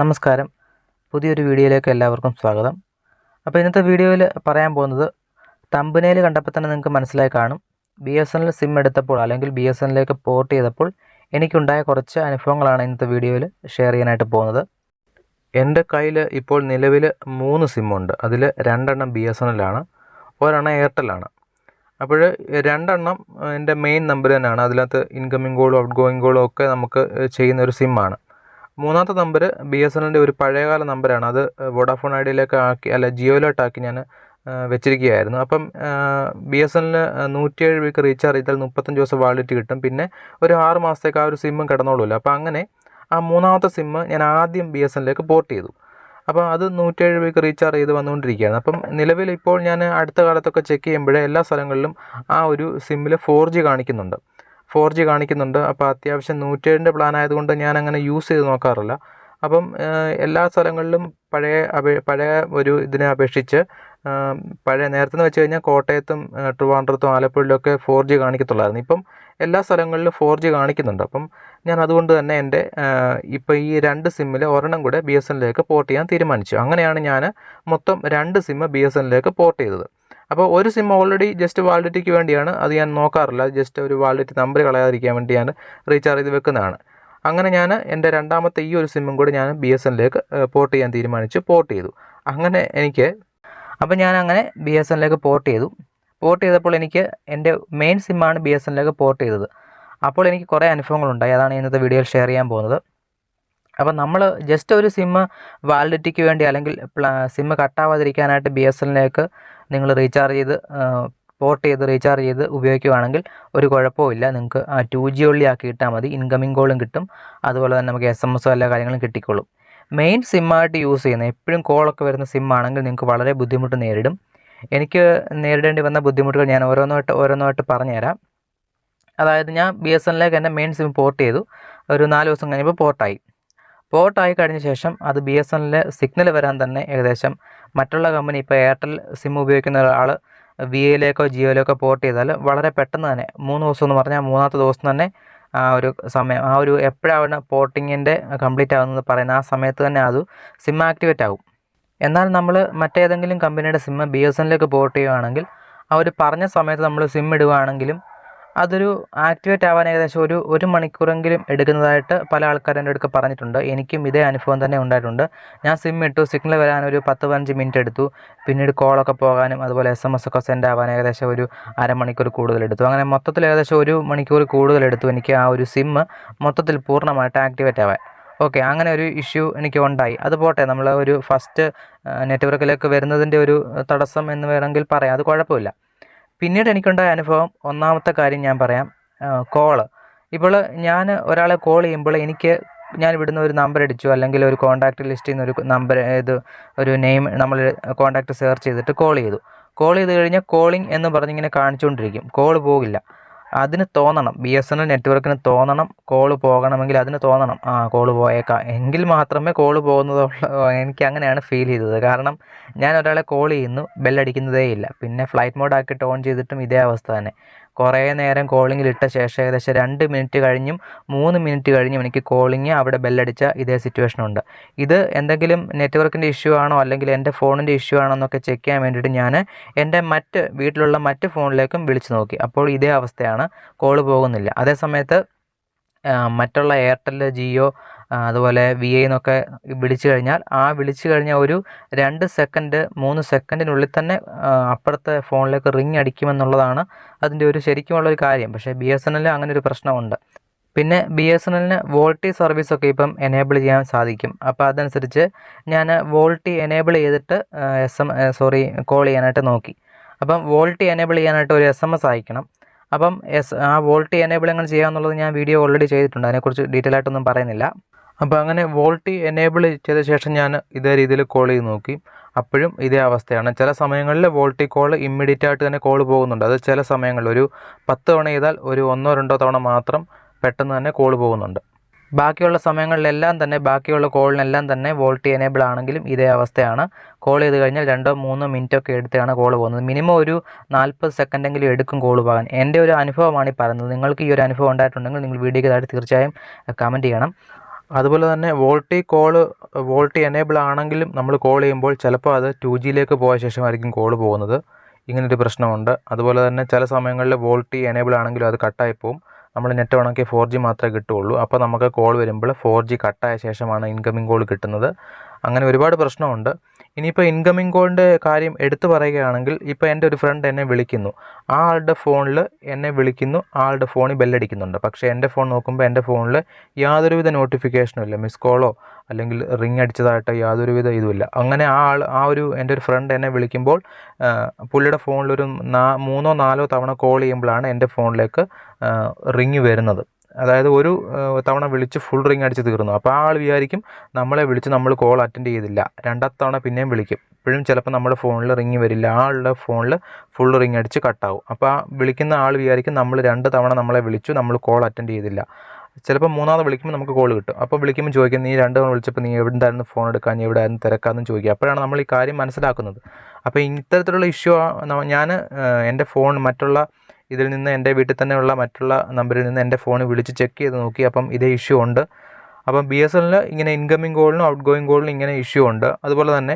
നമസ്കാരം. പുതിയൊരു വീഡിയോയിലേക്ക് എല്ലാവർക്കും സ്വാഗതം. അപ്പോൾ ഇന്നത്തെ വീഡിയോയിൽ പറയാൻ പോകുന്നത് തമ്പനയിൽ കണ്ടപ്പോൾ തന്നെ നിങ്ങൾക്ക് മനസ്സിലായി കാണും. B S N L sim എടുത്തപ്പോൾ അല്ലെങ്കിൽ ബി എസ് എൻ എല്ലിലേക്ക് പോർട്ട് ചെയ്തപ്പോൾ എനിക്കുണ്ടായ കുറച്ച് അനുഭവങ്ങളാണ് ഇന്നത്തെ വീഡിയോയിൽ ഷെയർ ചെയ്യാനായിട്ട് പോകുന്നത്. എന്റെ കയ്യിൽ ഇപ്പോൾ നിലവിൽ മൂന്ന് സിമ്മുണ്ട് അതിൽ രണ്ടെണ്ണം ബി എസ് എൻ എല്ലാണ് ഒരെണ്ണം എയർടെല്ലാണ് അപ്പോൾ രണ്ടെണ്ണം എന്റെ മെയിൻ നമ്പർ തന്നെയാണ്. അതിനകത്ത് ഇൻകമിംഗ് കോളും ഔട്ട് ഗോയിങ് കോളും ഒക്കെ നമുക്ക് ചെയ്യുന്ന ഒരു സിമ്മാണ് മൂന്നാമത്തെ നമ്പർ ബി എസ് എൻ എല്ലിന്റെ ഒരു പഴയകാല നമ്പറാണ് അത് വോഡാഫോൺ ഐഡിയയിലേക്ക് ആക്കി അല്ല ജിയോയിലോട്ടാക്കി ഞാൻ വെച്ചിരിക്കുകയായിരുന്നു. അപ്പം ബി എസ് എൻ നൂറ്റിയേഴ് രൂപയ്ക്ക് റീചാർജ് ചെയ്താൽ മുപ്പത്തഞ്ച് ദിവസം വാലിഡിറ്റി കിട്ടും. പിന്നെ ഒരു ആറ് മാസത്തേക്ക് ആ ഒരു സിമ്മും കിടന്നോളൂല്ലോ. അപ്പോൾ അങ്ങനെ ആ മൂന്നാമത്തെ സിമ്മ് ഞാൻ ആദ്യം ബി എസ് എന്നിലേക്ക് പോർട്ട് ചെയ്തു. അപ്പോൾ അത് നൂറ്റേഴ് രൂപയ്ക്ക് റീചാർജ് ചെയ്ത് വന്നുകൊണ്ടിരിക്കുകയാണ്. അപ്പം നിലവിൽ ഇപ്പോൾ ഞാൻ അടുത്ത കാലത്തൊക്കെ ചെക്ക് ചെയ്യുമ്പോഴേ എല്ലാ സ്ഥലങ്ങളിലും ആ ഒരു സിമ്മിൽ ഫോർ ജി കാണിക്കുന്നുണ്ട്. ഫോർ ജി കാണിക്കുന്നുണ്ട്. അപ്പോൾ അത്യാവശ്യം നൂറ്റേഴിന്റെ പ്ലാൻ ആയതുകൊണ്ട് ഞാൻ അങ്ങനെ യൂസ് ചെയ്ത് നോക്കാറില്ല. അപ്പം എല്ലാ സ്ഥലങ്ങളിലും പഴയ പഴയ ഒരു ഇതിനെ അപേക്ഷിച്ച് പഴയ നേരത്തെ എന്ന് വെച്ച് കഴിഞ്ഞാൽ കോട്ടയത്തും ട്രിവാൻഡ്രത്തും ആലപ്പുഴയിലൊക്കെ ഫോർ ജി കാണിക്കത്തുള്ളായിരുന്നു. ഇപ്പം എല്ലാ സ്ഥലങ്ങളിലും ഫോർ ജി കാണിക്കുന്നുണ്ട്. അപ്പം ഞാൻ അതുകൊണ്ട് തന്നെ എന്റെ ഇപ്പോൾ ഈ രണ്ട് സിമ്മിൽ ഒരെണ്ണം കൂടെ ബി എസ് എന്നിലേക്ക് പോർട്ട് ചെയ്യാൻ തീരുമാനിച്ചു. അങ്ങനെയാണ് ഞാൻ മൊത്തം രണ്ട് സിമ്മ് ബി എസ് എന്നിലേക്ക് പോർട്ട് ചെയ്തത്. അപ്പോൾ ഒരു സിം ഓൾറെഡി ജസ്റ്റ് വാലിഡിറ്റിക്ക് വേണ്ടിയാണ്. അത് ഞാൻ നോക്കാറില്ല. ജസ്റ്റ് ഒരു വാലിഡിറ്റി നമ്പർ കളയാതിരിക്കാൻ വേണ്ടി ഞാൻ റീചാർജ് ചെയ്ത് വെക്കുന്നതാണ്. അങ്ങനെ ഞാൻ എന്റെ രണ്ടാമത്തെ ഈ ഒരു സിമ്മും കൂടി ഞാൻ ബി എസ് എന്നിലേക്ക് പോർട്ട് ചെയ്യാൻ തീരുമാനിച്ചു. പോർട്ട് ചെയ്തു. അങ്ങനെ എനിക്ക് അപ്പോൾ ഞാൻ അങ്ങനെ ബി എസ് എന്നിലേക്ക് പോർട്ട് ചെയ്തു. പോർട്ട് ചെയ്തപ്പോൾ എനിക്ക് എന്റെ മെയിൻ സിമ്മാണ് ബി എസ് എന്നിലേക്ക് പോർട്ട് ചെയ്തത്. അപ്പോൾ എനിക്ക് കുറേ അനുഭവങ്ങളുണ്ടായി. അതാണ് ഇന്നത്തെ വീഡിയോയിൽ ഷെയർ ചെയ്യാൻ പോകുന്നത്. അപ്പോൾ നമ്മൾ ജസ്റ്റ് ഒരു സിമ്മ് വാലിഡിറ്റിക്ക് വേണ്ടി അല്ലെങ്കിൽ സിമ്മ് കട്ടാവാതിരിക്കാനായിട്ട് ബി എസ് എന്നിലേക്ക് നിങ്ങൾ റീചാർജ് ചെയ്ത് പോർട്ട് ചെയ്ത് റീചാർജ് ചെയ്ത് ഉപയോഗിക്കുകയാണെങ്കിൽ ഒരു കുഴപ്പമില്ല നിങ്ങൾക്ക് ആ ടു ജി ഉള്ളി ആക്കി ഇട്ടാൽ മതി. ഇൻകമിംഗ് കോളും കിട്ടും. അതുപോലെ തന്നെ നമുക്ക് എസ് എം എസോ എല്ലാ കാര്യങ്ങളും കിട്ടിക്കോളും. മെയിൻ സിമ്മായിട്ട് യൂസ് ചെയ്യുന്ന എപ്പോഴും കോളൊക്കെ വരുന്ന സിമ്മാണെങ്കിൽ നിങ്ങൾക്ക് വളരെ ബുദ്ധിമുട്ട് നേരിടും. എനിക്ക് നേരിടേണ്ടി വന്ന ബുദ്ധിമുട്ടുകൾ ഞാൻ ഓരോന്നായിട്ട് ഓരോന്നായിട്ട് പറഞ്ഞുതരാം. അതായത് ഞാൻ ബി എസ് എന്നിലേക്ക് എന്റെ മെയിൻ സിം പോർട്ട് ചെയ്തു. ഒരു നാല് ദിവസം കഴിഞ്ഞപ്പോൾ പോർട്ടായി പോർട്ടായി കഴിഞ്ഞ ശേഷം അത് ബി എസ് സിഗ്നൽ വരാൻ തന്നെ ഏകദേശം മറ്റുള്ള കമ്പനി ഇപ്പോൾ എയർടെൽ സിം ഉപയോഗിക്കുന്ന ഒരാൾ വി എയിലേക്കോ ജിയോയിലേക്കോ പോർട്ട് ചെയ്താൽ വളരെ പെട്ടെന്ന് തന്നെ മൂന്ന് ദിവസം എന്ന് പറഞ്ഞാൽ മൂന്നാമത്തെ ദിവസം തന്നെ ആ ഒരു സമയം ആ ഒരു എപ്പോഴാണ് പോർട്ടിങ്ങിന്റെ കംപ്ലീറ്റ് ആകുന്നത് പറയുന്ന ആ സമയത്ത് തന്നെ അത് സിം ആക്ടിവേറ്റ് ആകും. എന്നാൽ നമ്മൾ മറ്റേതെങ്കിലും കമ്പനിയുടെ സിം ബി എസ് എന്നിലേക്ക് പോർട്ട് ചെയ്യുകയാണെങ്കിൽ ആ ഒരു പറഞ്ഞ സമയത്ത് നമ്മൾ സിം ഇടുകയാണെങ്കിലും അതൊരു ആക്ടിവേറ്റ് ആവാൻ ഏകദേശം ഒരു ഒരു മണിക്കൂറെങ്കിലും എടുക്കുന്നതായിട്ട് പല ആൾക്കാരും എന്റെ അടുത്ത് പറഞ്ഞിട്ടുണ്ട്. എനിക്കും ഇതേ അനുഭവം തന്നെ ഉണ്ടായിട്ടുണ്ട്. ഞാൻ സിം ഇട്ടു. സിഗ്നൽ വരാൻ ഒരു പത്ത് പതിനഞ്ച് മിനിറ്റ് എടുത്തു. പിന്നീട് കോളൊക്കെ പോകാനും അതുപോലെ എസ് എം എസ് ഒക്കെ സെൻഡ് ആവാൻ ഏകദേശം ഒരു അരമണിക്കൂർ കൂടുതൽ എടുത്തു. അങ്ങനെ മൊത്തത്തിൽ ഏകദേശം ഒരു മണിക്കൂർ കൂടുതൽ എടുത്തു എനിക്ക് ആ ഒരു സിം മൊത്തത്തിൽ പൂർണമായിട്ട് ആക്ടിവേറ്റ് ആവാൻ. ഓക്കെ അങ്ങനെ ഒരു ഇഷ്യൂ എനിക്ക് ഉണ്ടായി. അത് പോട്ടെ നമ്മൾ ഒരു ഫസ്റ്റ് നെറ്റ്വർക്കിലേക്ക് വരുന്നതിന്റെ ഒരു തടസ്സം എന്ന് വേണമെങ്കിൽ പറയാം. അത് കുഴപ്പമില്ല. പിന്നീട് എനിക്കുണ്ടായ അനുഭവം ഒന്നാമത്തെ കാര്യം ഞാൻ പറയാം. കോൾ. ഇപ്പോൾ ഞാൻ ഒരാളെ കോൾ ചെയ്യുമ്പോൾ എനിക്ക് ഞാൻ ഇവിടുന്ന് ഒരു നമ്പർ അടിച്ചു. അല്ലെങ്കിൽ ഒരു കോൺടാക്റ്റ് ലിസ്റ്റിൽ നിന്ന് ഒരു നമ്പർ ഇത് ഒരു നെയിം നമ്മൾ കോൺടാക്റ്റ് സെർച്ച് ചെയ്തിട്ട് കോൾ ചെയ്തു. കോൾ ചെയ്ത് കഴിഞ്ഞാൽ കോളിംഗ് എന്ന് പറഞ്ഞിങ്ങനെ കാണിച്ചുകൊണ്ടിരിക്കും. കോൾ പോകില്ല. അതിന് തോന്നണം. ബി എസ് എൻ എൽ നെറ്റ്വർക്കിന് തോന്നണം. കോൾ പോകണമെങ്കിൽ അതിന് തോന്നണം. ആ കോൾ പോയേക്കാം. എങ്കിൽ മാത്രമേ കോൾ പോകുന്നതുള്ള എനിക്ക് അങ്ങനെയാണ് ഫീൽ ചെയ്തത്. കാരണം ഞാൻ ഒരാളെ കോൾ ചെയ്യുന്നു ബെല്ലടിക്കുന്നതേ ഇല്ല പിന്നെ ഫ്ലൈറ്റ് മോഡ് ആക്കിയിട്ട് ഓൺ ചെയ്തിട്ടും ഇതേ അവസ്ഥ തന്നെ. കുറേ നേരം കോളിങ്ങിൽ ഇട്ട ശേഷം ഏകദേശം രണ്ട് മിനിറ്റ് കഴിഞ്ഞും മൂന്ന് മിനിറ്റ് കഴിഞ്ഞും എനിക്ക് കോളിങ് അവിടെ ബെല്ലടിച്ച ഇതേ സിറ്റുവേഷൻ ഉണ്ട്. ഇത് എന്തെങ്കിലും നെറ്റ്വർക്കിന്റെ ഇഷ്യൂ ആണോ അല്ലെങ്കിൽ എന്റെ ഫോണിന്റെ ഇഷ്യൂ ആണോ എന്നൊക്കെ ചെക്ക് ചെയ്യാൻ വേണ്ടിയിട്ട് ഞാൻ എന്റെ മറ്റ് വീട്ടിലുള്ള മറ്റ് ഫോണിലേക്കും വിളിച്ചു നോക്കി. അപ്പോൾ ഇതേ അവസ്ഥയാണ് കോൾ പോകുന്നില്ല. അതേ സമയത്ത് മറ്റുള്ള എയർടെൽ ജിയോ അതുപോലെ വി ഐ എന്നൊക്കെ വിളിച്ചു കഴിഞ്ഞാൽ ആ വിളിച്ചു കഴിഞ്ഞാൽ ഒരു രണ്ട് സെക്കൻഡ് മൂന്ന് സെക്കൻഡിനുള്ളിൽ തന്നെ അപ്പുറത്തെ ഫോണിലേക്ക് റിങ് അടിക്കുമെന്നുള്ളതാണ് അതിന്റെ ഒരു ശരിക്കുമുള്ള ഒരു കാര്യം. പക്ഷേ ബി എസ് എൻ എല്ലിൽ അങ്ങനെ ഒരു പ്രശ്നമുണ്ട്. പിന്നെ ബി എസ് എൻ എല്ലിന് വോൾട്ടി സർവീസൊക്കെ ഇപ്പം എനേബിൾ ചെയ്യാൻ സാധിക്കും. അപ്പോൾ അതനുസരിച്ച് ഞാൻ വോൾട്ടി എനേബിൾ ചെയ്തിട്ട് എസ് എം സോറി കോൾ ചെയ്യാനായിട്ട് നോക്കി. അപ്പം വോൾട്ടി എനേബിൾ ചെയ്യാനായിട്ട് ഒരു എസ് എം എസ് അയക്കണം. അപ്പം എസ് ആ വോൾട്ടി എനേബിൾ എങ്ങനെ ചെയ്യാമെന്നുള്ളത് ഞാൻ വീഡിയോ ഓൾറെഡി ചെയ്തിട്ടുണ്ട്. അതിനെക്കുറിച്ച് ഡീറ്റെയിൽ ആയിട്ടൊന്നും പറയുന്നില്ല. അപ്പോൾ അങ്ങനെ വോൾട്ടി എനേബിൾ ചെയ്ത ശേഷം ഞാൻ ഇതേ രീതിയിൽ കോൾ ചെയ്ത് നോക്കി. അപ്പോഴും ഇതേ അവസ്ഥയാണ്. ചില സമയങ്ങളിൽ വോൾട്ടി കോൾ ഇമ്മീഡിയറ്റ് ആയിട്ട് തന്നെ കോൾ പോകുന്നുണ്ട്. അത് ചില സമയങ്ങളിൽ ഒരു പത്ത് തവണ ചെയ്താൽ ഒരു ഒന്നോ രണ്ടോ തവണ മാത്രം പെട്ടെന്ന് തന്നെ കോൾ പോകുന്നുണ്ട്. ബാക്കിയുള്ള സമയങ്ങളിലെല്ലാം തന്നെ ബാക്കിയുള്ള കോളിനെല്ലാം തന്നെ വോൾട്ട് എനേബിൾ ആണെങ്കിലും ഇതേ അവസ്ഥയാണ്. കോൾ ചെയ്ത് കഴിഞ്ഞാൽ രണ്ടോ മൂന്നോ മിനിറ്റ് ഒക്കെ എടുത്താണ് കോൾ പോകുന്നത്. മിനിമം ഒരു നാൽപ്പത് സെക്കൻഡെങ്കിലും എടുക്കും കോൾ പോകാൻ. എന്റെ ഒരു അനുഭവമാണ് ഈ പറയുന്നത്. നിങ്ങൾക്ക് ഈ ഒരു അനുഭവം ഉണ്ടായിട്ടുണ്ടെങ്കിൽ നിങ്ങൾ വീഡിയോയ്ക്ക് താഴെ തീർച്ചയായും കമന്റ് ചെയ്യണം. അതുപോലെ തന്നെ വോൾട്ടി കോൾ വോൾട്ടി എനേബിൾ ആണെങ്കിലും നമ്മൾ കോൾ ചെയ്യുമ്പോൾ ചിലപ്പോൾ അത് ടു ജിയിലേക്ക് പോയ ശേഷമായിരിക്കും കോൾ പോകുന്നത്. ഇങ്ങനൊരു പ്രശ്നമുണ്ട്. അതുപോലെ തന്നെ ചില സമയങ്ങളിൽ വോൾട്ടി എനേബിൾ ആണെങ്കിലും അത് കട്ടായി പോകും നമ്മൾ നെറ്റ് ഓണാക്കി ഫോർ ജി മാത്രമേ കിട്ടുകയുള്ളൂ. അപ്പോൾ നമുക്ക് കോൾ വരുമ്പോൾ ഫോർ ജി കട്ടായ ശേഷമാണ് ഇൻകമിംഗ് കോൾ കിട്ടുന്നത്. അങ്ങനെ ഒരുപാട് പ്രശ്നമുണ്ട്. ഇനിയിപ്പോൾ ഇൻകമിംഗ് കോളിന്റെ കാര്യം എടുത്തു പറയുകയാണെങ്കിൽ ഇപ്പോൾ എന്റെ ഒരു ഫ്രണ്ട് എന്നെ വിളിക്കുന്നു. ആ ആളുടെ ഫോണിൽ എന്നെ വിളിക്കുന്നു ആളുടെ ഫോണിൽ ബെല്ലടിക്കുന്നുണ്ട്. പക്ഷേ എന്റെ ഫോൺ നോക്കുമ്പോൾ എന്റെ ഫോണിൽ യാതൊരുവിധ നോട്ടിഫിക്കേഷനും ഇല്ല. മിസ് കോളോ അല്ലെങ്കിൽ റിങ് അടിച്ചതായിട്ടോ യാതൊരുവിധ ഇതുമില്ല അങ്ങനെ ആ ആൾ ആ ഒരു എന്റെ ഒരു ഫ്രണ്ട് എന്നെ വിളിക്കുമ്പോൾ പുള്ളിയുടെ ഫോണിലൊരു നാ മൂന്നോ നാലോ തവണ കോൾ ചെയ്യുമ്പോഴാണ് എന്റെ ഫോണിലേക്ക് റിങ് വരുന്നത്. അതായത് ഒരു തവണ വിളിച്ച് ഫുൾ റിങ് അടിച്ച് തീർന്നു. അപ്പോൾ ആ ആൾ വിചാരിക്കും നമ്മളെ വിളിച്ച് നമ്മൾ കോൾ അറ്റൻഡ് ചെയ്തില്ല. രണ്ടാമത്തെ പിന്നെയും വിളിക്കും. ഇപ്പോഴും ചിലപ്പോൾ നമ്മുടെ ഫോണിൽ റിങ് വരില്ല. ആളുടെ ഫോണിൽ ഫുൾ റിങ് അടിച്ച് കട്ടാവും അപ്പോൾ ആ വിളിക്കുന്ന ആൾ വിചാരിക്കും നമ്മൾ രണ്ട് തവണ നമ്മളെ വിളിച്ചു നമ്മൾ കോൾ അറ്റൻഡ് ചെയ്തില്ല. ചിലപ്പോൾ മൂന്നാമത് വിളിക്കുമ്പോൾ നമുക്ക് കോൾ കിട്ടും. അപ്പോൾ വിളിക്കുമ്പോൾ ചോദിക്കും നീ രണ്ട് തവണ വിളിച്ചപ്പോൾ നീ എവിടെ എവിടെയായിരുന്നു ഫോൺ എടുക്കാൻ? നീ എവിടെയായിരുന്നു തിരക്കാമെന്ന് ചോദിക്കുക അപ്പോഴാണ് നമ്മൾ ഈ കാര്യം മനസ്സിലാക്കുന്നത്. അപ്പോൾ ഇത്തരത്തിലുള്ള ഇഷ്യൂ ഞാൻ എന്റെ ഫോൺ മറ്റുള്ള ഇതിൽ നിന്ന് എന്റെ വീട്ടിൽ തന്നെയുള്ള മറ്റുള്ള നമ്പറിൽ നിന്ന് എന്റെ ഫോൺ വിളിച്ച് ചെക്ക് ചെയ്ത് നോക്കി. അപ്പം ഇതേ ഇഷ്യൂ ഉണ്ട്. അപ്പം ബി എസ് എല്ലിൽ ഇങ്ങനെ ഇൻകമിംഗ് കോളിനും ഔട്ട് ഗോയിങ് കോളിനും ഇങ്ങനെ ഇഷ്യൂ ഉണ്ട്. അതുപോലെ തന്നെ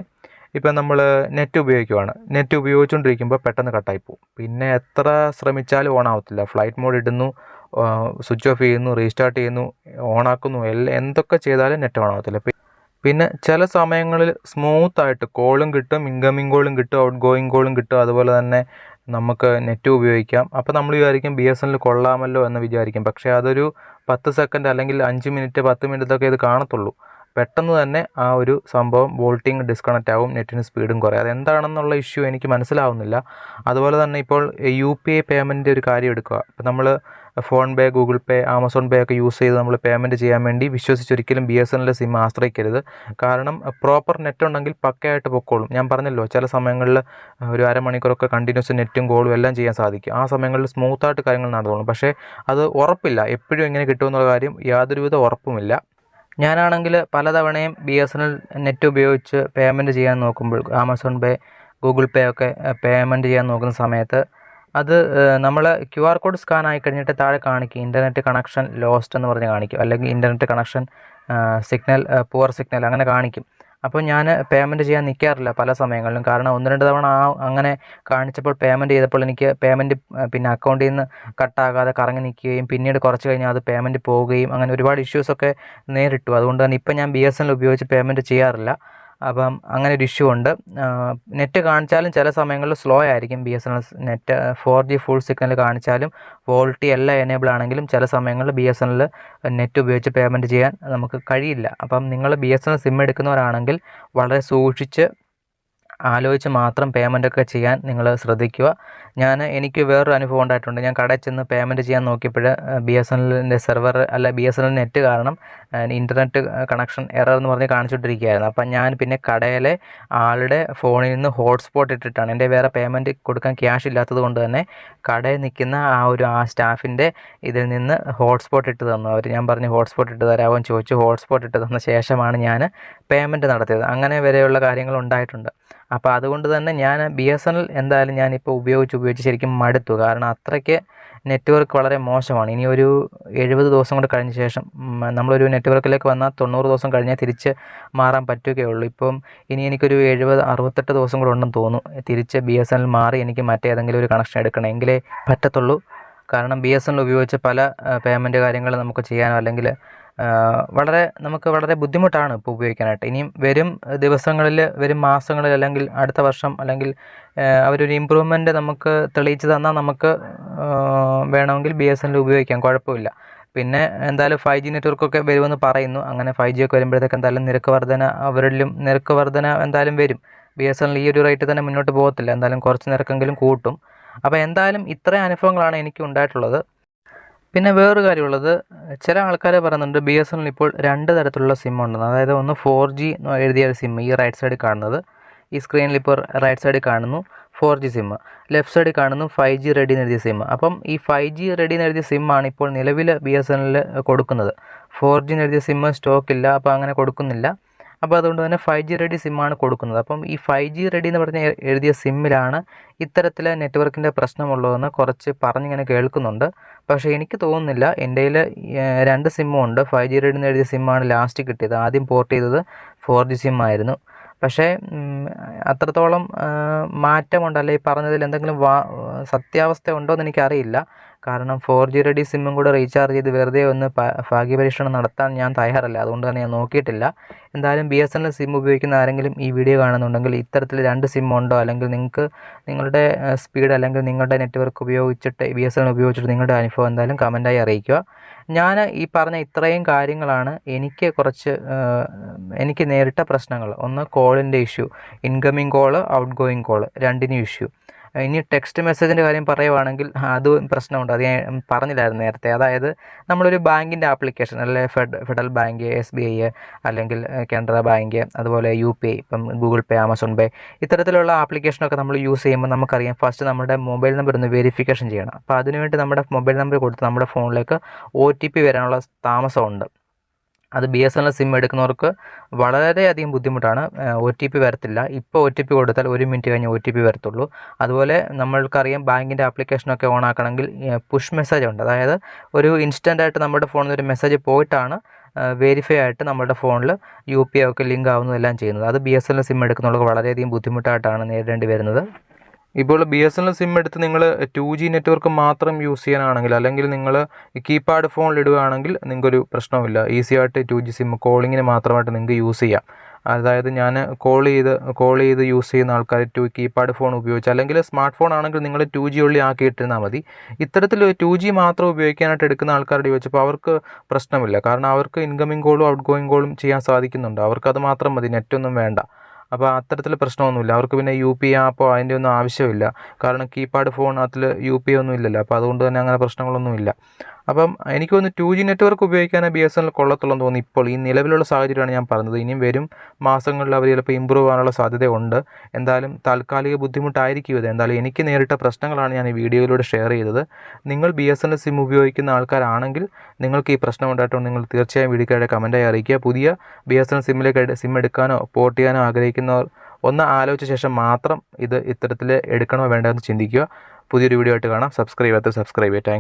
ഇപ്പം നമ്മൾ നെറ്റ് ഉപയോഗിക്കുവാണ്. നെറ്റ് ഉപയോഗിച്ചുകൊണ്ടിരിക്കുമ്പോൾ പെട്ടെന്ന് കട്ടായി പോകും പിന്നെ എത്ര ശ്രമിച്ചാലും ഓൺ ആവത്തില്ല. ഫ്ലൈറ്റ് മോഡ് ഇടുന്നു സ്വിച്ച് ഓഫ് ചെയ്യുന്നു റീസ്റ്റാർട്ട് ചെയ്യുന്നു ഓണാക്കുന്നു എല്ലാം എന്തൊക്കെ ചെയ്താലും നെറ്റ് ഓൺ ആവത്തില്ല. പിന്നെ ചില സമയങ്ങളിൽ സ്മൂത്ത് ആയിട്ട് കോളും കിട്ടും ഇൻകമിംഗ് കോളും കിട്ടും ഔട്ട് ഗോയിങ് കോളും കിട്ടും. അതുപോലെ തന്നെ നമുക്ക് നെറ്റ് ഉപയോഗിക്കാം. അപ്പോൾ നമ്മൾ വിചാരിക്കും ബി എസ് എൻ എൽ കൊള്ളാമല്ലോ എന്ന് വിചാരിക്കും. പക്ഷേ അതൊരു പത്ത് സെക്കൻഡ് അല്ലെങ്കിൽ അഞ്ച് മിനിറ്റ് പത്ത് മിനിറ്റൊക്കെ ഇത് കാണത്തുള്ളൂ. പെട്ടെന്ന് തന്നെ ആ ഒരു സംഭവം വോൾട്ടിങ് ഡിസ്കണക്റ്റ് ആവും നെറ്റിന് സ്പീഡും കുറയും. അതെന്താണെന്നുള്ള ഇഷ്യൂ എനിക്ക് മനസ്സിലാവുന്നില്ല. അതുപോലെ തന്നെ ഇപ്പോൾ യു പി ഐ പേയ്മെന്റിന്റെ ഒരു കാര്യം എടുക്കുക. ഇപ്പോൾ നമ്മൾ PhonePe Google pay Amazon pay ഒക്കെ യൂസ് ചെയ്ത് നമ്മൾ പേയ്മെന്റ് ചെയ്യാൻ വേണ്ടി വിശ്വസിച്ചൊരിക്കലും B S N L sim ആശ്രയിക്കരുത്. കാരണം പ്രോപ്പർ നെറ്റ് ഉണ്ടെങ്കിൽ പക്കയായിട്ട് പൊക്കോളും. ഞാൻ പറഞ്ഞല്ലോ ചില സമയങ്ങളിൽ ഒരു അരമണിക്കൂറൊക്കെ കണ്ടിന്യൂസ് നെറ്റും കോളും എല്ലാം ചെയ്യാൻ സാധിക്കും. ആ സമയങ്ങളിൽ സ്മൂത്തായിട്ട് കാര്യങ്ങൾ നടന്നോളും. പക്ഷേ അത് ഉറപ്പില്ല. എപ്പോഴും എങ്ങനെ കിട്ടുമെന്നുള്ള കാര്യം യാതൊരുവിധ ഉറപ്പുമില്ല. ഞാനാണെങ്കിൽ പലതവണയും B S N L net ഉപയോഗിച്ച് പേയ്മെന്റ് ചെയ്യാൻ നോക്കുമ്പോൾ ആമസോൺ പേ ഗൂഗിൾ പേ ഒക്കെ പേയ്മെന്റ് ചെയ്യാൻ നോക്കുന്ന സമയത്ത് അത് നമ്മൾ ക്യു ആർ കോഡ് സ്കാൻ ആയി കഴിഞ്ഞിട്ട് താഴെ കാണിക്കും. ഇന്റർനെറ്റ് കണക്ഷൻ ലോസ്റ്റ് എന്ന് പറഞ്ഞ് കാണിക്കും. അല്ലെങ്കിൽ internet connection signal poor signal അങ്ങനെ കാണിക്കും. അപ്പോൾ ഞാൻ പേയ്മെന്റ് ചെയ്യാൻ നിൽക്കാറില്ല പല സമയങ്ങളിലും. കാരണം ഒന്ന് രണ്ട് തവണ ആ അങ്ങനെ കാണിച്ചപ്പോൾ പേയ്മെന്റ് ചെയ്തപ്പോൾ എനിക്ക് പേയ്മെന്റ് പിന്നെ അക്കൗണ്ടിൽ നിന്ന് കട്ടാകാതെ കറങ്ങി നിൽക്കുകയും പിന്നീട് കുറച്ച് കഴിഞ്ഞാൽ അത് പേയ്മെന്റ് പോവുകയും അങ്ങനെ ഒരുപാട് ഇഷ്യൂസൊക്കെ നേരിട്ടു. അതുകൊണ്ട് തന്നെ ഇപ്പം ഞാൻ ബി എസ് എൻ എൽ ഉപയോഗിച്ച് പേയ്മെന്റ് ചെയ്യാറില്ല. അപ്പം അങ്ങനെ ഒരു ഇഷ്യൂ ഉണ്ട്. നെറ്റ് കാണിച്ചാലും ചില സമയങ്ങളിൽ സ്ലോ ആയിരിക്കും B S N L net four G full signal കാണിച്ചാലും വോൾട്ടി എല്ലാം എനേബിൾ ആണെങ്കിലും ചില സമയങ്ങളിൽ B S N L net ഉപയോഗിച്ച് പേയ്മെന്റ് ചെയ്യാൻ നമുക്ക് കഴിയില്ല. അപ്പം നിങ്ങൾ B S N L sim എടുക്കുന്നവരാണെങ്കിൽ വളരെ സൂക്ഷിച്ച് ആലോചിച്ച് മാത്രം പേയ്മെന്റ് ഒക്കെ ചെയ്യാൻ നിങ്ങൾ ശ്രദ്ധിക്കുക. ഞാൻ എനിക്ക് വേറൊരു അനുഭവം ഉണ്ടായിട്ടുണ്ട്. ഞാൻ കടയിൽ ചെന്ന് പേയ്മെന്റ് ചെയ്യാൻ നോക്കിയപ്പോൾ ബി എസ് എൻ എല്ലിന്റെ സെർവർ അല്ല B S N L net കാരണം ഇന്റർനെറ്റ് കണക്ഷൻ എറർ എന്ന് പറഞ്ഞ് കാണിച്ചുകൊണ്ടിരിക്കുകയായിരുന്നു. അപ്പം ഞാൻ പിന്നെ കടയിലെ ആളുടെ ഫോണിൽ നിന്ന് ഹോട്ട്സ്പോട്ട് ഇട്ടിട്ടാണ്. എന്റെ വേറെ പേയ്മെന്റ് കൊടുക്കാൻ ക്യാഷ് ഇല്ലാത്തത് കൊണ്ട് തന്നെ കടയിൽ നിൽക്കുന്ന ആ ഒരു ആ സ്റ്റാഫിന്റെ ഇതിൽ നിന്ന് ഹോട്ട്സ്പോട്ട് ഇട്ട് തന്നു. അവർ ഞാൻ പറഞ്ഞു ഹോട്ട്സ്പോട്ട് ഇട്ട് തരാമോ? എന്ന് ചോദിച്ചു. ഹോട്ട്സ്പോട്ട് ഇട്ട് തന്ന ശേഷമാണ് ഞാൻ പേയ്മെന്റ് നടത്തിയത്. അങ്ങനെ വരെയുള്ള കാര്യങ്ങൾ ഉണ്ടായിട്ടുണ്ട്. അപ്പോൾ അതുകൊണ്ട് തന്നെ ഞാൻ ബി എസ് എൻ എൽ എന്തായാലും ഞാനിപ്പോൾ ഉപയോഗിച്ച് ഉപയോഗിച്ച് ശരിക്കും മടുത്തു. കാരണം അത്രയ്ക്ക് നെറ്റ്വർക്ക് വളരെ മോശമാണ്. ഇനി ഒരു എഴുപത് ദിവസം കൊണ്ട് കഴിഞ്ഞ ശേഷം നമ്മളൊരു നെറ്റ്വർക്കിലേക്ക് വന്നാൽ തൊണ്ണൂറ് ദിവസം കഴിഞ്ഞാൽ തിരിച്ച് മാറാൻ പറ്റുകയുള്ളൂ ഇപ്പം ഇനി എനിക്കൊരു എഴുപത് അറുപത്തെട്ട് ദിവസം കൂടെ ഉണ്ടെന്ന് തോന്നുന്നു. തിരിച്ച് ബി എസ് എൻ എൽ മാറി എനിക്ക് മറ്റേതെങ്കിലും ഒരു കണക്ഷൻ എടുക്കണം എങ്കിലേ പറ്റത്തുള്ളൂ. കാരണം ബി എസ് എൻ എൽ ഉപയോഗിച്ച് പല പേയ്മെന്റ് കാര്യങ്ങൾ നമുക്ക് ചെയ്യാനോ അല്ലെങ്കിൽ വളരെ നമുക്ക് വളരെ ബുദ്ധിമുട്ടാണ് ഇപ്പോൾ ഉപയോഗിക്കാനായിട്ട്. ഇനിയും വരും ദിവസങ്ങളിൽ വരും മാസങ്ങളിൽ അല്ലെങ്കിൽ അടുത്ത വർഷം അല്ലെങ്കിൽ അവരൊരു ഇമ്പ്രൂവ്മെന്റ് നമുക്ക് തെളിയിച്ച് തന്നാൽ നമുക്ക് വേണമെങ്കിൽ ബി എസ് എൻ എൽ ഉപയോഗിക്കാം. കുഴപ്പമില്ല. പിന്നെ എന്തായാലും ഫൈവ് ജി നെറ്റ്വർക്കൊക്കെ വരുമെന്ന് പറയുന്നു. അങ്ങനെ ഫൈവ് ജി ഒക്കെ വരുമ്പോഴത്തേക്ക് എന്തായാലും നിരക്ക് വർധന അവരിലും നിരക്ക് വർധന എന്തായാലും വരും. ബി എസ് എൻ എൽ ഈ ഒരു റേറ്റ് തന്നെ മുന്നോട്ട് പോകത്തില്ല. എന്തായാലും കുറച്ച് നിരക്കെങ്കിലും കൂട്ടും. അപ്പോൾ എന്തായാലും ഇത്രയും അനുഭവങ്ങളാണ് എനിക്ക് ഉണ്ടായിട്ടുള്ളത്. പിന്നെ വേറൊരു കാര്യമുള്ളത് ചില ആൾക്കാർ പറയുന്നുണ്ട് ബി എസ് എൻ ഇപ്പോൾ രണ്ട് തരത്തിലുള്ള സിം ഉണ്ടെന്ന്. അതായത് ഒന്ന് ഫോർ ജി എഴുതിയ ഒരു സിം ഈ റൈറ്റ് സൈഡിൽ കാണുന്നത്. ഈ സ്ക്രീനിൽ ഇപ്പോൾ റൈറ്റ് സൈഡിൽ കാണുന്നു ഫോർ ജി സിം ലെഫ്റ്റ് സൈഡിൽ കാണുന്നു ഫൈവ് ജി റെഡി എന്ന് എഴുതിയ സിം അപ്പം ഈ ഫൈവ് ജി റെഡി എന്ന് എഴുതിയ സിമ്മാണ് ഇപ്പോൾ നിലവിൽ ബി എസ് എല്ലിൽ കൊടുക്കുന്നത്. ഫോർ ജി എഴുതിയ സിം സ്റ്റോക്ക് ഇല്ല അപ്പോൾ അങ്ങനെ കൊടുക്കുന്നില്ല. അപ്പോൾ അതുകൊണ്ട് തന്നെ ഫൈവ് ജി റെഡി സിമ്മാണ് കൊടുക്കുന്നത്. അപ്പം ഈ ഫൈവ് ജി റെഡി എന്ന് പറഞ്ഞ എഴുതിയ സിമ്മിലാണ് ഇത്തരത്തിലെ നെറ്റ്വർക്കിന്റെ പ്രശ്നമുള്ളതെന്ന് കുറച്ച് പറഞ്ഞിങ്ങനെ കേൾക്കുന്നുണ്ട്. പക്ഷേ എനിക്ക് തോന്നുന്നില്ല. എന്റെ കയ്യിൽ രണ്ട് സിമ്മും ഉണ്ട്. ഫൈവ് ജി റെഡിന്ന് എഴുതിയ സിമ്മാണ് ലാസ്റ്റ് കിട്ടിയത്. ആദ്യം പോർട്ട് ചെയ്തത് ഫോർ ജി സിം ആയിരുന്നു പക്ഷേ അത്രത്തോളം മാറ്റമുണ്ട്. അല്ലെങ്കിൽ പറഞ്ഞതിൽ എന്തെങ്കിലും വാ സത്യാവസ്ഥ ഉണ്ടോ എന്ന് എനിക്കറിയില്ല. കാരണം ഫോർ ജി റെഡി സിമ്മും കൂടെ റീചാർജ് ചെയ്ത് വെറുതെ ഒന്ന് ഭാഗ്യ ഭാഗ്യപരീക്ഷണം നടത്താൻ ഞാൻ തയ്യാറല്ല. അതുകൊണ്ട് തന്നെ ഞാൻ നോക്കിയിട്ടില്ല. എന്തായാലും B S N L sim ഉപയോഗിക്കുന്ന ആരെങ്കിലും ഈ വീഡിയോ കാണുന്നുണ്ടെങ്കിൽ ഇത്തരത്തിൽ രണ്ട് സിം ഉണ്ടോ? അല്ലെങ്കിൽ നിങ്ങൾക്ക് നിങ്ങളുടെ സ്പീഡ് അല്ലെങ്കിൽ നിങ്ങളുടെ നെറ്റ്വർക്ക് ഉപയോഗിച്ചിട്ട് ബി എസ് എൻ എൽ ഉപയോഗിച്ചിട്ട് നിങ്ങളുടെ അനുഭവം എന്തായാലും കമന്റായി അറിയിക്കുക. ഞാൻ ഈ പറഞ്ഞ ഇത്രയും കാര്യങ്ങളാണ് എനിക്ക് കുറച്ച് എനിക്ക് നേരിട്ട പ്രശ്നങ്ങൾ. ഒന്ന് കോളിന്റെ issue incoming call outgoing call രണ്ടിനും ഇഷ്യൂ ഇനി ടെക്സ്റ്റ് മെസ്സേജിന്റെ കാര്യം പറയുവാണെങ്കിൽ അത് പ്രശ്നമുണ്ട്. അത് ഞാൻ പറഞ്ഞില്ലായിരുന്നു നേരത്തെ. അതായത് നമ്മളൊരു ബാങ്കിന്റെ ആപ്ലിക്കേഷൻ അല്ലെ fed federal bank S B I അല്ലെങ്കിൽ കാനറ ബാങ്ക് അതുപോലെ യു പി ഐ ഇപ്പം ഗൂഗിൾ പേ ആമസോൺ പേ ഇത്തരത്തിലുള്ള ആപ്ലിക്കേഷനൊക്കെ നമ്മൾ യൂസ് ചെയ്യുമ്പോൾ നമുക്കറിയാം ഫസ്റ്റ് നമ്മുടെ മൊബൈൽ നമ്പർ ഒന്ന് വെരിഫിക്കേഷൻ ചെയ്യണം. അപ്പോൾ അതിനുവേണ്ടി നമ്മുടെ മൊബൈൽ നമ്പർ കൊടുത്ത് നമ്മുടെ ഫോണിലേക്ക് ഒ ടി പി വരാനുള്ള താമസമുണ്ട്. അത് B S N L sim എടുക്കുന്നവർക്ക് വളരെയധികം ബുദ്ധിമുട്ടാണ്. ഒ ടി പി വരത്തില്ല. ഇപ്പോൾ ഒ ടി പി കൊടുത്താൽ ഒരു മിനിറ്റ് കഴിഞ്ഞ് ഒ ടി പി വരത്തുള്ളൂ. അതുപോലെ നമ്മൾക്കറിയാം ബാങ്കിന്റെ ആപ്ലിക്കേഷനൊക്കെ ഓൺ ആക്കണമെങ്കിൽ പുഷ് മെസ്സേജ് ഉണ്ട്. അതായത് ഒരു ഇൻസ്റ്റന്റ് ആയിട്ട് നമ്മുടെ ഫോണിൽ ഒരു മെസ്സേജ് പോയിട്ടാണ് വെരിഫൈ ആയിട്ട് നമ്മുടെ ഫോണിൽ യു പി ഐ ഒക്കെ ലിങ്ക് ആവുന്നതെല്ലാം ചെയ്യുന്നത്. അത് B S N L sim എടുക്കുന്നവർക്ക് വളരെയധികം ബുദ്ധിമുട്ടായിട്ടാണ് നേരിടേണ്ടി വരുന്നത്. ഇപ്പോൾ B S N L sim എടുത്ത് നിങ്ങൾ ടു ജി നെറ്റ്വർക്ക് മാത്രം യൂസ് ചെയ്യാനാണെങ്കിൽ അല്ലെങ്കിൽ നിങ്ങൾ കീപാഡ് ഫോണിൽ ഇടുകയാണെങ്കിൽ നിങ്ങൾക്കൊരു പ്രശ്നമില്ല ഈസി ആയിട്ട് ടു ജി സിം കോളിങ്ങിന് മാത്രമായിട്ട് നിങ്ങൾക്ക് യൂസ് ചെയ്യാം. അതായത് ഞാൻ കോൾ ചെയ്ത് കോൾ ചെയ്ത് യൂസ് ചെയ്യുന്ന ആൾക്കാർ ടു കീപാഡ് ഫോൺ ഉപയോഗിച്ച് അല്ലെങ്കിൽ സ്മാർട്ട് ഫോൺ ആണെങ്കിൽ നിങ്ങൾ ടു ജി ഉള്ളി ആക്കി ഇട്ടിരുന്നാൽ മതി. ഇത്തരത്തിൽ ടു ജി മാത്രം ഉപയോഗിക്കാനായിട്ട് എടുക്കുന്ന ആൾക്കാരോട് ചോദിച്ചപ്പോൾ അവർക്ക് പ്രശ്നമില്ല. കാരണം അവർക്ക് ഇൻകമിങ് കോളും ഔട്ട് ഗോയിങ് കോളും ചെയ്യാൻ സാധിക്കുന്നുണ്ട്. അവർക്ക് അത് മാത്രം മതി നെറ്റൊന്നും വേണ്ട. അപ്പോൾ അത്തരത്തിൽ പ്രശ്നമൊന്നുമില്ല. അവർക്ക് പിന്നെ യു പി ആപ്പോ അതിന്റെ ഒന്നും ആവശ്യമില്ല. കാരണം കീപാഡ് ഫോൺ അതിൽ യു പി ഒന്നും ഇല്ലല്ലോ. അപ്പോൾ അതുകൊണ്ട് തന്നെ അങ്ങനെ പ്രശ്നങ്ങളൊന്നുമില്ല. അപ്പം എനിക്ക് തോന്നുന്നു ടു ജി നെറ്റ്വർക്ക് ഉപയോഗിക്കാനേ ബി എസ് എൻ എൽ കൊള്ളത്തുള്ളൂ തോന്നുന്നു ഇപ്പോൾ. ഈ നിലവിലുള്ള സാഹചര്യമാണ് ഞാൻ പറഞ്ഞത്. ഇനിയും വരും മാസങ്ങളിൽ അവർ ചിലപ്പോൾ ഇമ്പ്രൂവ് ആകാനുള്ള സാധ്യതയുണ്ട്. എന്തായാലും താൽക്കാലിക ബുദ്ധിമുട്ടായിരിക്കും ഇത്. എന്തായാലും എനിക്ക് നേരിട്ട പ്രശ്നങ്ങളാണ് ഞാൻ ഈ വീഡിയോയിലൂടെ ഷെയർ ചെയ്തത്. നിങ്ങൾ B S N L sim ഉപയോഗിക്കുന്ന ആൾക്കാരാണെങ്കിൽ നിങ്ങൾക്ക് ഈ പ്രശ്നം ഉണ്ടായിട്ടുണ്ട് നിങ്ങൾ തീർച്ചയായും വീഡിയോയുടെ കമന്റായി അറിയിക്കുക. പുതിയ ബി എസ് എൻ എൽ സിമ്മിലേക്ക് സിം എടുക്കാനോ പോർട്ട് ചെയ്യാനോ ആഗ്രഹിക്കുന്നവർ ഒന്ന് ആലോചിച്ച ശേഷം മാത്രം ഇത് ഇത്തരത്തിൽ എടുക്കണോ വേണ്ടോ എന്ന് ചിന്തിക്കുക. പുതിയൊരു വീഡിയോ ആയിട്ട് കാണാം. സബ്സ്ക്രൈബ് ചെയ്യാത്ത സബ്സ്ക്രൈബ് താങ്ക്